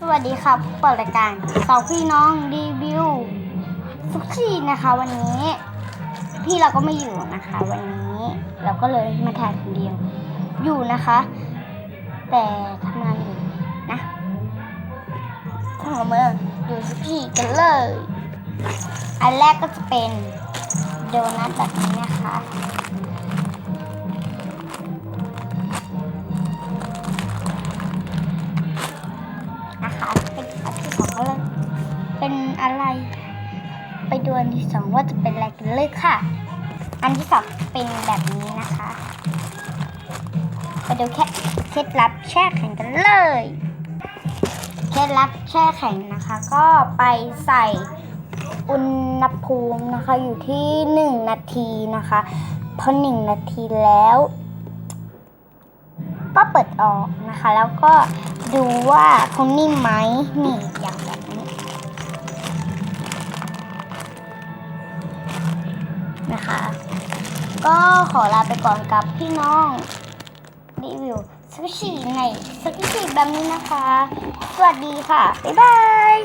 สวัสดีครับ เปิดรายการสองพี่น้องรีวิวซุกี้นะคะวันนี้ พี่เราก็ไม่อยู่นะคะ วันนี้เราก็เลยมาถ่ายคนเดียวอยู่นะคะ แต่ทำงานอยู่นะเรามาดูซุกี้กันเลย อันแรกก็จะเป็นโดนัทแบบนี้นะคะ เป็นอะไร ไปดูอันที่สองว่าจะเป็นอะไรกันเลยค่ะ อันที่สองเป็นแบบนี้นะคะ ไปดูแค่เคล็ดลับแช่แข็งกันเลย เคล็ดลับแช่แข็งนะคะ ก็ไปใส่อุณหภูมินะคะอยู่ที่หนึ่งนาทีนะคะพอหนึ่งนาทีแล้ว ก็เปิดออกนะคะ แล้วก็ดูว่าเขานิ่มไหมนี่อย่างแบ นะคะ ก็ขอลาไปก่อนกับพี่น้องรีวิวสกิชีในสกิชีแบบนี้นะคะ สวัสดีค่ะ บ๊ายบาย